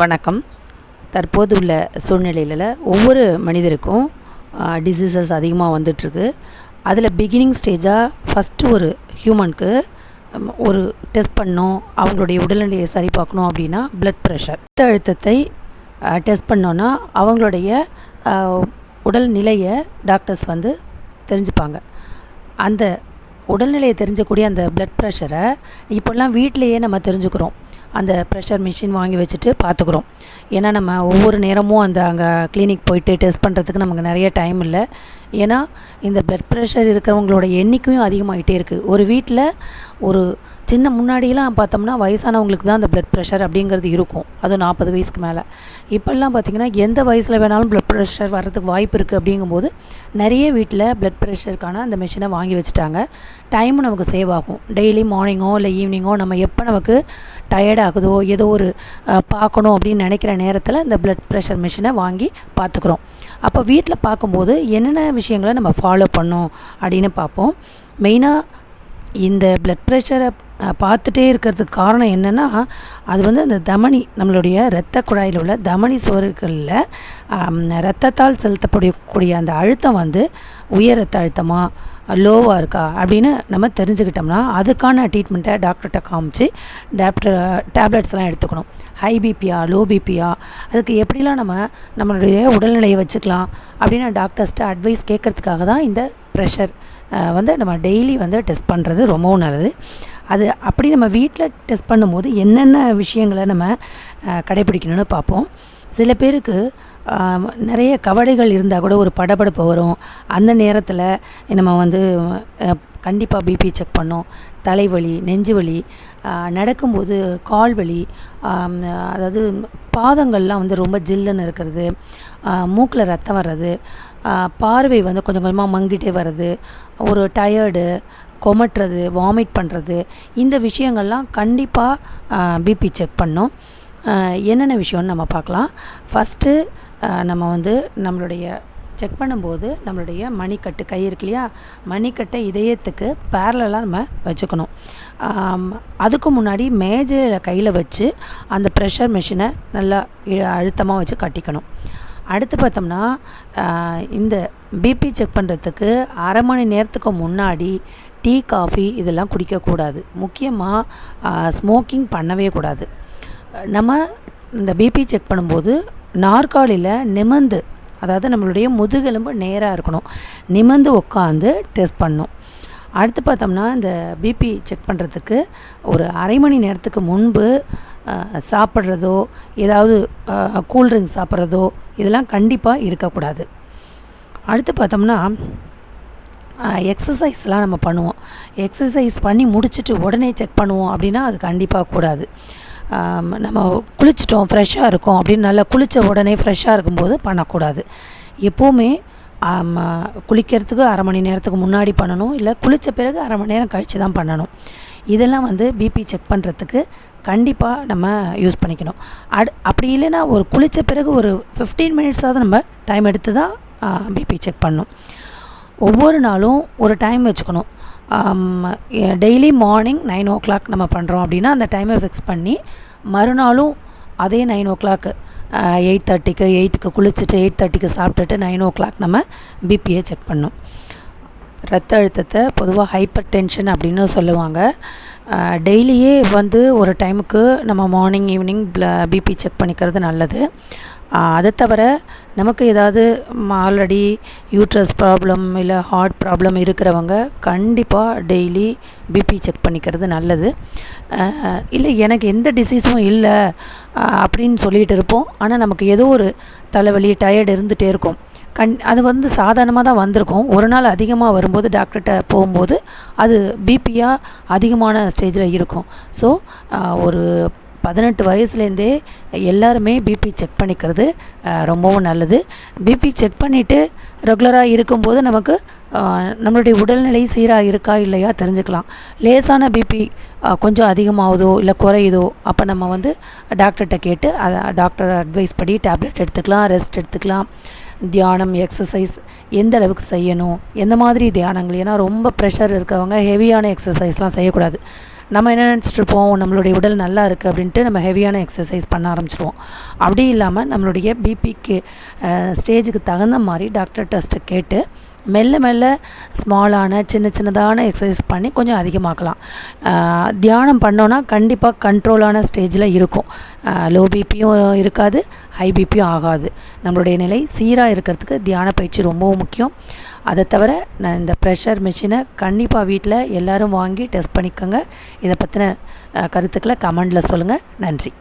வணக்கம். தற்போது உள்ள சூழ்நிலையில் ஒவ்வொரு மனிதருக்கும் டிசீசஸ் அதிகமாக வந்துட்டுருக்கு. அதில் பிகினிங் ஸ்டேஜாக ஃபஸ்ட்டு ஒரு ஹியூமனுக்கு ஒரு டெஸ்ட் பண்ணோம். அவங்களுடைய உடல்நிலையை சரி பார்க்கணும் அப்படின்னா பிளட் ப்ரெஷர் ரத்த அழுத்தத்தை டெஸ்ட் பண்ணோன்னா அவங்களுடைய உடல் நிலையை டாக்டர்ஸ் வந்து தெரிஞ்சுப்பாங்க. அந்த உடல்நிலையை தெரிஞ்சக்கூடிய அந்த பிளட் ப்ரெஷரை இப்போல்லாம் வீட்டிலையே நம்ம தெரிஞ்சுக்கிறோம். அந்த ப்ரெஷர் மிஷின் வாங்கி வச்சுட்டு பார்த்துக்குறோம் ஏன்னா நம்ம ஒவ்வொரு நேரமும் அந்த அங்கே கிளினிக் போயிட்டு டெஸ்ட் பண்ணுறதுக்கு நமக்கு நிறைய டைம் இல்லை. ஏன்னா இந்த பிளட் ப்ரெஷர் இருக்கிறவங்களோட எண்ணிக்கையும் அதிகமாகிட்டே இருக்குது ஒரு வீட்டில் ஒரு சின்ன முன்னாடியெலாம் பார்த்தோம்னா வயசானவங்களுக்கு தான் அந்த பிளட் ப்ரெஷர் அப்படிங்கிறது இருக்கும். அதுவும் நாற்பது வயசுக்கு மேலே. இப்போல்லாம் பார்த்திங்கன்னா எந்த வயசில் வேணாலும் பிளட் ப்ரெஷர் வர்றதுக்கு வாய்ப்பு இருக்குது அப்படிங்கும்போது நிறைய வீட்டில் பிளட் ப்ரெஷருக்கான அந்த மிஷினை வாங்கி வச்சுட்டாங்க. டைமும் நமக்கு சேவ் ஆகும். டெய்லி மார்னிங்கோ இல்லை ஈவினிங்கோ நம்ம எப்போ நமக்கு டயர்ட் ஆகுதோ ஏதோ ஒரு பார்க்கணும் அப்படின்னு நினைக்கிற நேரத்தில் இந்த பிளட் ப்ரெஷர் மிஷினை வாங்கி பார்த்துக்குறோம். அப்போ வீட்டில் பார்க்கும்போது என்னென்ன விஷயங்களை நம்ம ஃபாலோ பண்ணோம் அப்படின்னு பார்ப்போம். மெயினாக இந்த பிளட் ப்ரெஷரை பார்த்துட்டே இருக்கிறதுக்கு காரணம் என்னென்னா அது வந்து அந்த தமனி நம்மளுடைய இரத்த குழாயில் உள்ள தமனி சுவர்களில் இரத்தத்தால் செலுத்தப்படக்கூடிய அந்த அழுத்தம் வந்து உயர் ரத்த அழுத்தமாக லோவாக இருக்கா அப்படின்னு நம்ம தெரிஞ்சுக்கிட்டோம்னா அதுக்கான ட்ரீட்மெண்ட்டை டாக்டர்கிட்ட காமிச்சு டாக்டர் டேப்லெட்ஸ்லாம் எடுத்துக்கணும். ஹை பிபியா லோ பிபியா அதுக்கு எப்படிலாம் நம்ம நம்மளுடைய உடல்நிலையை வச்சுக்கலாம் அப்படின்னு டாக்டர்ஸ்ட்டு அட்வைஸ் கேட்கறதுக்காக தான் இந்த ப்ரெஷர் வந்து நம்ம டெய்லி வந்து டெஸ்ட் பண்ணுறது ரொம்பவும் நல்லது. அது அப்படி நம்ம வீட்டில் டெஸ்ட் பண்ணும்போது என்னென்ன விஷயங்களை நம்ம கடைப்பிடிக்கணும்னு கடைபிடிக்கணும்னு பார்ப்போம். சில பேருக்கு நிறைய கவலைகள் இருந்தால் கூட ஒரு படபடப்பு வரும். அந்த நேரத்தில் நம்ம வந்து கண்டிப்பாக பிபி செக் பண்ணோம் தலைவலி நெஞ்சு வலி நடக்கும்போது கால் வலி அதாவது பாதங்கள்லாம் வந்து ரொம்ப ஜில்லுன்னு இருக்கிறது மூக்கில் ரத்தம் வர்றது பார்வை வந்து கொஞ்சம் கொஞ்சமாக மங்கிட்டே வர்றது ஒரு டயர்டு கொமட்டுறது வாமிட் பண்ணுறது இந்த விஷயங்கள்லாம் கண்டிப்பாக பிபி செக் பண்ணும். என்னென்ன விஷயம்னு நம்ம பார்க்கலாம். ஃபஸ்ட்டு நம்ம வந்து நம்மளுடைய செக் பண்ணும்போது நம்மளுடைய மணிக்கட்டு கை இருக்கு இல்லையா? மணிக்கட்டை இதயத்துக்கு பேரலாக நம்ம வச்சுக்கணும். அதுக்கு முன்னாடி மேஜையில் கையில் வச்சு அந்த ப்ரெஷர் மிஷினை நல்லா அழுத்தமாக வச்சு கட்டிக்கணும். அடுத்து பார்த்தோம்னா இந்த பிபி செக் பண்ணுறதுக்கு அரை மணி நேரத்துக்கு முன்னாடி டீ காஃபி இதெல்லாம் குடிக்கக்கூடாது. முக்கியமாக ஸ்மோக்கிங் பண்ணவே கூடாது. நம்ம இந்த பிபி செக் பண்ணும்போது நாற்காலியில் நிமிந்து அதாவது நம்மளுடைய முதுகெலும்பு நேராக இருக்கணும். நிமிந்து உட்காந்து டெஸ்ட் பண்ணும் அடுத்து பார்த்தோம்னா இந்த பிபி செக் பண்ணுறதுக்கு ஒரு அரை மணி நேரத்துக்கு முன்பு சாப்பிட்றதோ ஏதாவது கூல்ட்ரிங்க்ஸ் சாப்பிட்றதோ இதெல்லாம் கண்டிப்பாக இருக்கக்கூடாது. அடுத்து பார்த்தோம்னா எக்ஸசைஸ்லாம் நம்ம பண்ணுவோம். எக்ஸசைஸ் பண்ணி முடிச்சுட்டு உடனே செக் பண்ணுவோம் அப்படின்னா அது கண்டிப்பாக கூடாது. நம்ம குளிச்சிட்டோம் ஃப்ரெஷ்ஷாக இருக்கோம் அப்படின்னு நல்லா குளித்த உடனே ஃப்ரெஷ்ஷாக இருக்கும்போது பண்ணக்கூடாது. எப்போவுமே குளிக்கிறதுக்கு அரை மணி நேரத்துக்கு முன்னாடி பண்ணணும். இல்லை குளித்த பிறகு அரை மணி நேரம் கழித்து தான் பண்ணணும். இதெல்லாம் வந்து பிபி செக் பண்ணுறதுக்கு கண்டிப்பாக நம்ம யூஸ் பண்ணிக்கணும். அட் அப்படி இல்லைன்னா ஒரு குளித்த பிறகு ஒரு ஃபிஃப்டீன் மினிட்ஸாவது நம்ம டைம் எடுத்து தான் பிபி செக் பண்ணணும். ஒவ்வொரு நாளும் ஒரு டைம் வச்சுக்கணும். Daily morning nine o'clock நம்ம பண்ணுறோம் அப்படின்னா அந்த டைமை ஃபிக்ஸ் பண்ணி மறுநாளும் அதே நைன் ஓ கிளாக்கு எயிட் தேர்ட்டிக்கு எயிட்டுக்கு குளிச்சுட்டு எயிட் தேர்ட்டிக்கு சாப்பிட்டுட்டு நைன் ஓ கிளாக் நம்ம பிபியை செக் பண்ணோம் ரத்த அழுத்தத்தை பொதுவாக ஹைப்பர் டென்ஷன் அப்படின்னு சொல்லுவாங்க. டெய்லியே வந்து ஒரு டைமுக்கு நம்ம மார்னிங் ஈவினிங் பிபி செக் பண்ணிக்கிறது நல்லது. அதை தவிர நமக்கு ஏதாவது ஆல்ரெடி யூட்ரஸ் ப்ராப்ளம் இல்லை ஹார்ட் ப்ராப்ளம் இருக்கிறவங்க கண்டிப்பாக டெய்லி பிபி செக் பண்ணிக்கிறது நல்லது. இல்லை எனக்கு எந்த டிசீஸும் இல்லை அப்படின்னு சொல்லிகிட்டு இருப்போம். ஆனால் நமக்கு ஏதோ ஒரு தலைவலி டயர்டு இருந்துகிட்டே இருக்கும். கண் அது வந்து சாதாரணமாக தான் வந்திருக்கும். ஒரு நாள் அதிகமாக வரும்போது டாக்டர்கிட்ட போகும்போது அது பிபியாக அதிகமான ஸ்டேஜில் இருக்கும். ஸோ ஒரு பதினெட்டு வயசுலேருந்தே எல்லாருமே பிபி செக் பண்ணிக்கிறது ரொம்பவும் நல்லது. பிபி செக் பண்ணிவிட்டு ரெகுலராக இருக்கும்போது நமக்கு நம்மளுடைய உடல்நிலை சீராக இருக்கா இல்லையா தெரிஞ்சுக்கலாம். லேசான பிபி கொஞ்சம் அதிகமாகுதோ இல்லை குறையுதோ அப்போ நம்ம வந்து டாக்டர்கிட்ட கேட்டு அதை டாக்டர் அட்வைஸ் படி டேப்லெட் எடுத்துக்கலாம் ரெஸ்ட் எடுத்துக்கலாம். தியானம் எக்ஸசைஸ் எந்த அளவுக்கு செய்யணும் எந்த மாதிரி தியானங்கள்? ஏன்னா ரொம்ப ப்ரெஷர் இருக்கிறவங்க ஹெவியான எக்ஸசைஸ்லாம் செய்யக்கூடாது. நம்ம என்ன நினச்சிட்ருப்போம் நம்மளுடைய உடல் நல்லா இருக்குது அப்படின்ட்டு நம்ம ஹெவியான எக்ஸசைஸ் பண்ண ஆரம்பிச்சிருவோம். அப்படி இல்லாமல் நம்மளுடைய பிபிக்கு ஸ்டேஜுக்கு தகுந்த மாதிரி டாக்டர் டெஸ்ட்டு கேட்டு மெல்ல மெல்ல ஸ்மாலான சின்ன சின்னதான எக்ஸசைஸ் பண்ணி கொஞ்சம் அதிகமாக்கலாம். தியானம் பண்ணோன்னா கண்டிப்பாக கண்ட்ரோலான ஸ்டேஜில் இருக்கும். லோ பிபியும் இருக்காது ஹை பிபியும் ஆகாது. நம்மளுடைய நிலை சீராக இருக்கிறதுக்கு தியான பயிற்சி ரொம்பவும் முக்கியம். அதை தவிர நான் இந்த ப்ரெஷர் மிஷினை கண்டிப்பாக வீட்டில் எல்லோரும் வாங்கி டெஸ்ட் பண்ணிக்கோங்க. இதை பற்றின கருத்துக்களை கமெண்டில் சொல்லுங்கள் நன்றி.